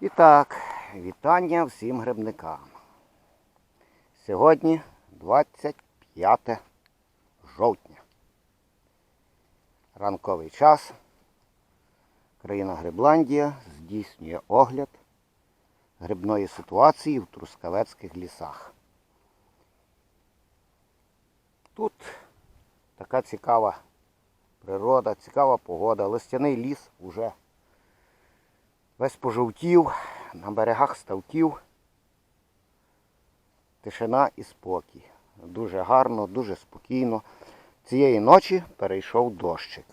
І так, вітання всім грибникам. Сьогодні 25 жовтня. Ранковий час. Країна Грибландія здійснює огляд грибної ситуації в Трускавецьких лісах. Тут така цікава природа, цікава погода. Листяний ліс уже весь пожовтів, на берегах ставків. Тишина і спокій. Дуже гарно, дуже спокійно. Цієї ночі перейшов дощик.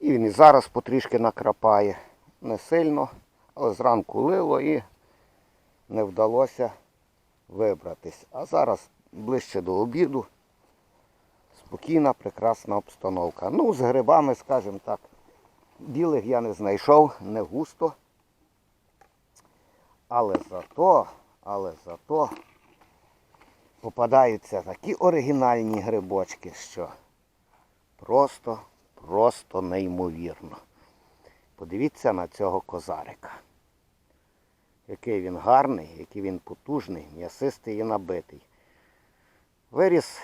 І він і зараз потрішки накрапає. Не сильно, але зранку лило і не вдалося вибратись. А зараз ближче до обіду. Спокійна, прекрасна обстановка. Ну, з грибами, скажімо так, білих я не знайшов, не густо. Але зато, але зато попадаються такі оригінальні грибочки, що просто, просто неймовірно. Подивіться на цього козарика. Який він гарний, який він потужний, м'ясистий і набитий. Виріс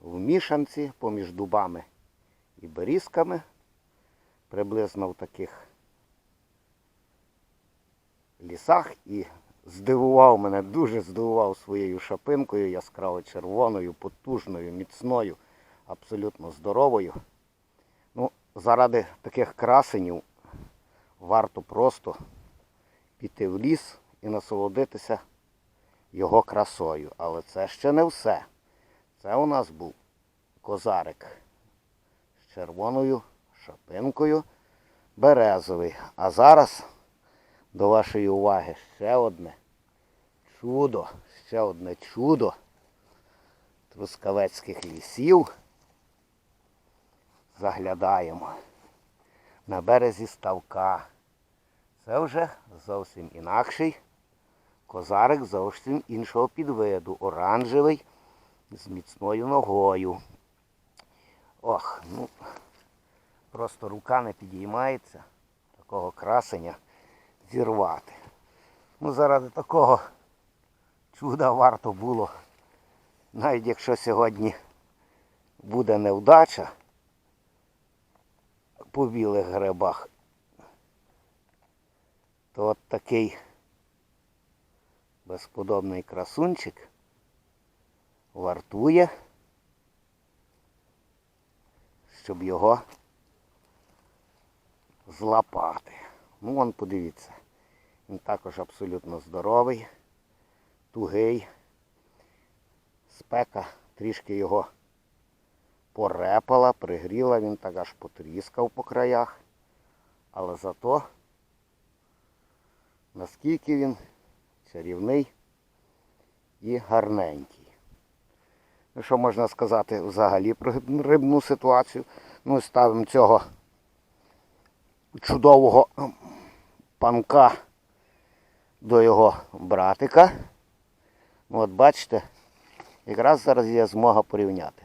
в мішанці поміж дубами і берізками, приблизно в таких лісах і здивував мене, дуже здивував своєю шапинкою, яскраво червоною, потужною, міцною, абсолютно здоровою. Ну, заради таких красенів варто просто піти в ліс і насолодитися його красою. Але це ще не все. Це у нас був козарик з червоною шапинкою березовий. А зараз до вашої уваги ще одне чудо, ще одне чудо трускавецьких лісів. Заглядаємо на березі ставка. Це вже зовсім інакший козарик зовсім іншого підвиду. Оранжевий з міцною ногою. Ох, ну просто рука не підіймається такого красення зірвати. Ну, заради такого чуда варто було, навіть якщо сьогодні буде невдача по білих грибах, то от такий безподобний красунчик вартує, щоб його злапати. Ну, вон подивіться. Він також абсолютно здоровий, тугий. Спека трішки його порепала, пригріла, він так аж потріскав по краях. Але зато наскільки він чарівний і гарненький. Ну, що можна сказати взагалі про рибну ситуацію? Ну, ставимо цього чудового панка до його братика. Ну, От бачите, якраз зараз є змога порівняти.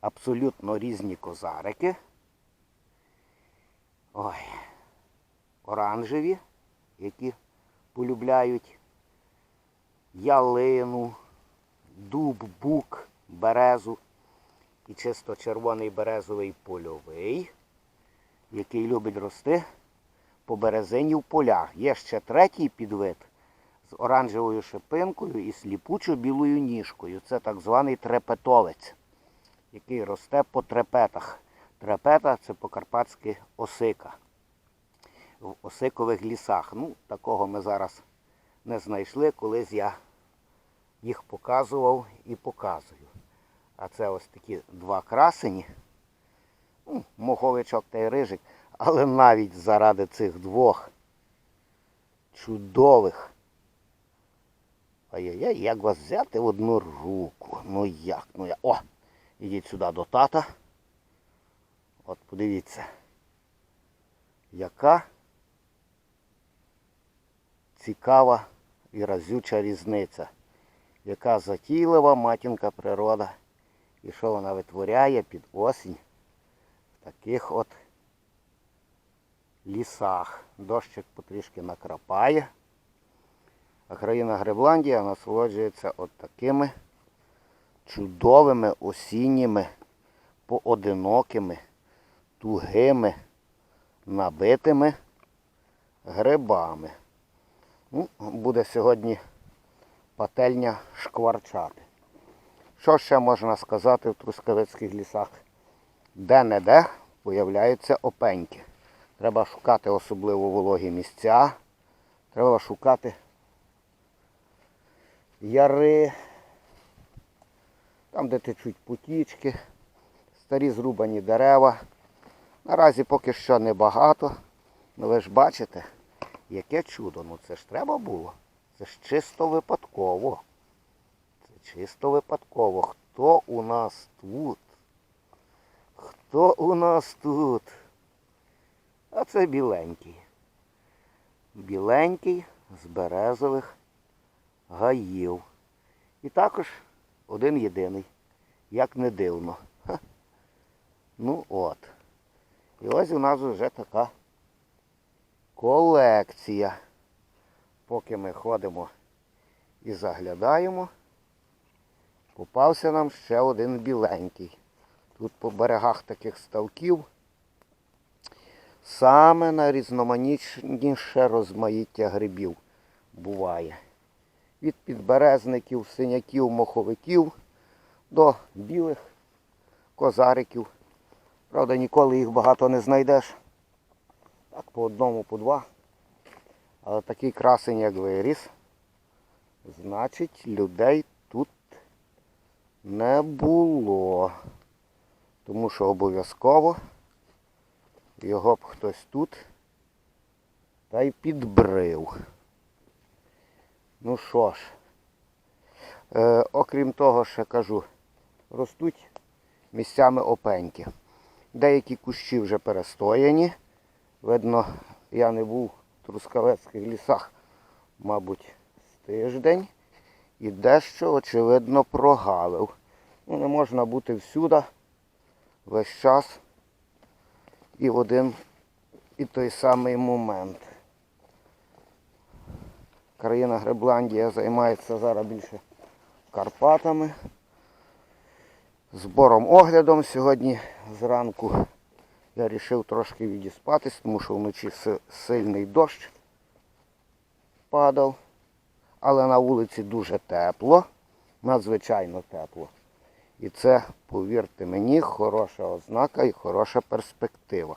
Абсолютно різні козарики. Ой, оранжеві, які полюбляють ялину, дуб, бук, березу і чисто червоний березовий польовий, який любить рости по березині в полях. Є ще третій підвид з оранжевою шипинкою і сліпучо білою ніжкою. Це так званий трепетовець, який росте по трепетах. Трепета це по-карпатськи осика. В осикових лісах. Ну, такого ми зараз не знайшли, колись я їх показував і показую. А це ось такі два красені. Ну, моховичок та й рижик. Але навіть заради цих двох чудових. Ай-яй-яй, як вас взяти в одну руку? Ну як? Ну я. О! Ідіть сюди до тата. От подивіться. Яка цікава і разюча різниця. Яка затійлива матінка природа. І що вона витворяє під осінь таких от лісах. Дощик потрішки накрапає. А країна Гребландія насолоджується от такими чудовими осінніми, поодинокими, тугими, набитими грибами. Ну, буде сьогодні пательня шкварчати. Що ще можна сказати в трускавецьких лісах? Де-не-де появляються опеньки. Треба шукати особливо вологі місця. Треба шукати яри, там, де течуть потічки, старі зрубані дерева. Наразі поки що небагато. Ну ви ж бачите, яке чудо. Ну це ж треба було. Це ж чисто випадково. Це чисто випадково. Хто у нас тут? Хто у нас тут? А це біленький. Біленький з березових гаїв. І також один єдиний, як не дивно. Ха. Ну от. І ось у нас вже така колекція. Поки ми ходимо і заглядаємо, попався нам ще один біленький. Тут по берегах таких ставків саме найрізноманітніше розмаїття грибів буває. Від підберезників, синяків, моховиків до білих козариків. Правда, ніколи їх багато не знайдеш. Так, по одному, по два. Але такий красень, як виріс, значить людей тут не було. Тому що обов'язково його б хтось тут та й підбрив. Ну що ж, е, окрім того, ще кажу, ростуть місцями опеньки. Деякі кущі вже перестояні. Видно, я не був в трускавецьких лісах, мабуть, з тиждень. І дещо, очевидно, прогалив. Ну, не можна бути всюди весь час і в один і той самий момент. Країна Гребландія займається зараз більше Карпатами. Збором оглядом сьогодні зранку я вирішив трошки відіспатись, тому що вночі сильний дощ падав. Але на вулиці дуже тепло, надзвичайно тепло. І це, повірте мені, хороша ознака і хороша перспектива.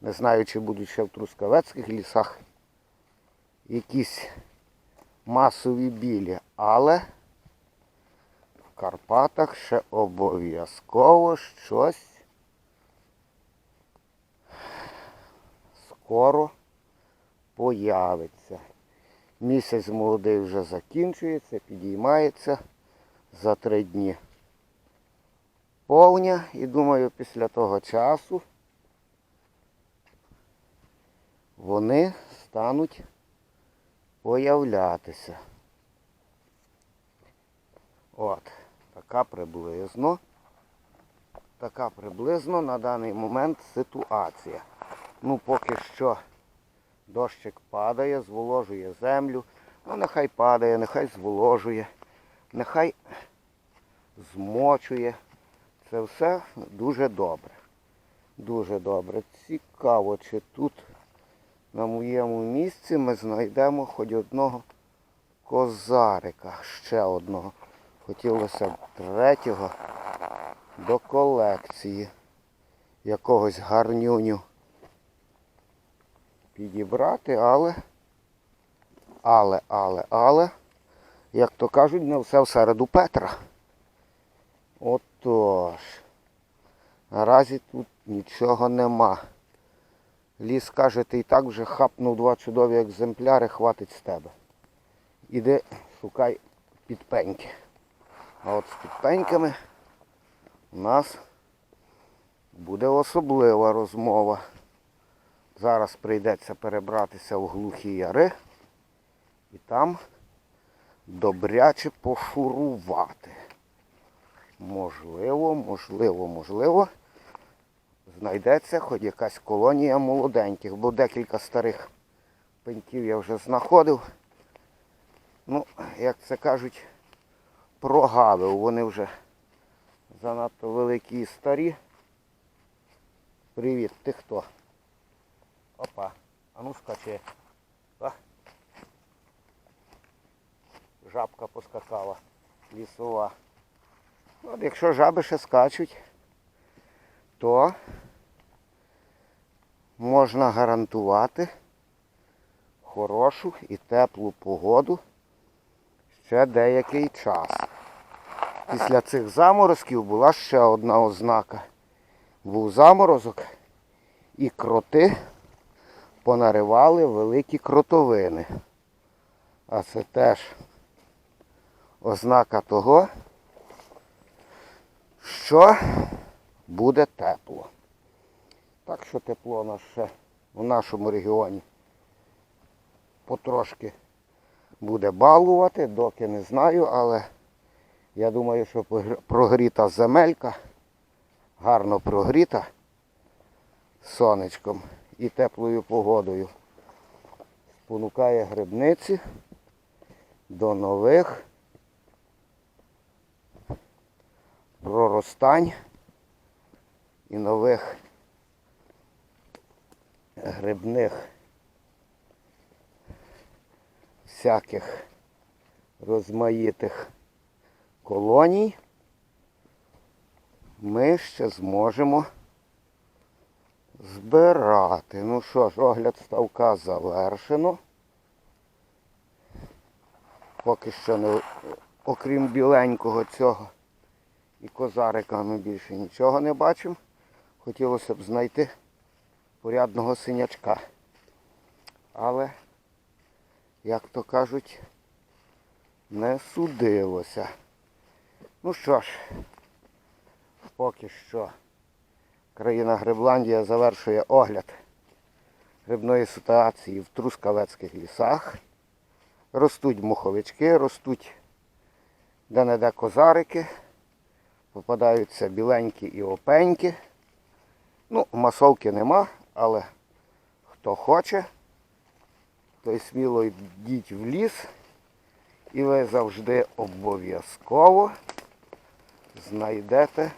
Не знаю, чи будуть ще в Трускавецьких лісах якісь масові білі, але в Карпатах ще обов'язково щось скоро появиться. Місяць молодий вже закінчується, підіймається за три дні повня. І думаю, після того часу вони стануть появлятися. От, така приблизно. Така приблизно на даний момент ситуація. Ну, поки що дощик падає, зволожує землю. Ну, нехай падає, нехай зволожує, нехай змочує. Це все дуже добре. Дуже добре. Цікаво, чи тут на моєму місці ми знайдемо хоч одного козарика. Ще одного. Хотілося б третього до колекції. Якогось гарнюню підібрати, але, але, але, але, як то кажуть, не все всереду Петра. Отож. Наразі тут нічого нема. Ліс каже, ти і так вже хапнув два чудові екземпляри, хватить з тебе. Іди шукай підпеньки. А от з підпеньками у нас буде особлива розмова. Зараз прийдеться перебратися в глухі яри і там добряче пошурувати. Можливо, можливо, можливо. знайдеться хоч якась колонія молоденьких, бо декілька старих пеньків я вже знаходив. Ну, як це кажуть, прогавив. Вони вже занадто великі і старі. Привіт, ти хто? Опа, а ну скачи. А? Жабка поскакала. Лісова. От якщо жаби ще скачуть, то можна гарантувати хорошу і теплу погоду ще деякий час. Після цих заморозків була ще одна ознака. Був заморозок і кроти понаривали великі кротовини. А це теж ознака того, що буде тепло. Так що тепло у нас ще в нашому регіоні потрошки буде балувати, доки не знаю, але я думаю, що прогріта земелька, гарно прогріта сонечком і теплою погодою. Спонукає грибниці до нових проростань і нових грибних всяких розмаїтих колоній ми ще зможемо збирати. Ну що ж, огляд ставка завершено. Поки що не окрім біленького цього і козарика ми більше нічого не бачимо. Хотілося б знайти порядного синячка. Але, як то кажуть, не судилося. Ну що ж, поки що країна Грибландія завершує огляд грибної ситуації в трускавецьких лісах. Ростуть муховички, ростуть де-не-де козарики, попадаються біленькі і опеньки. Ну, масовки нема, але хто хоче, той сміло йдіть в ліс. І ви завжди обов'язково знайдете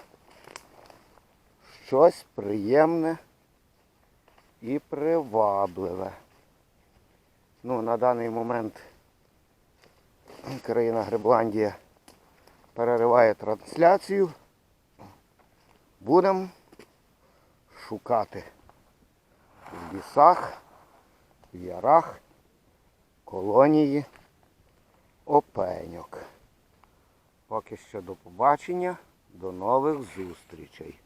щось приємне і привабливе. Ну, на даний момент країна Грибландія перериває трансляцію. Будемо шукати в лісах, в ярах, колонії опеньок. Поки що до побачення, до нових зустрічей.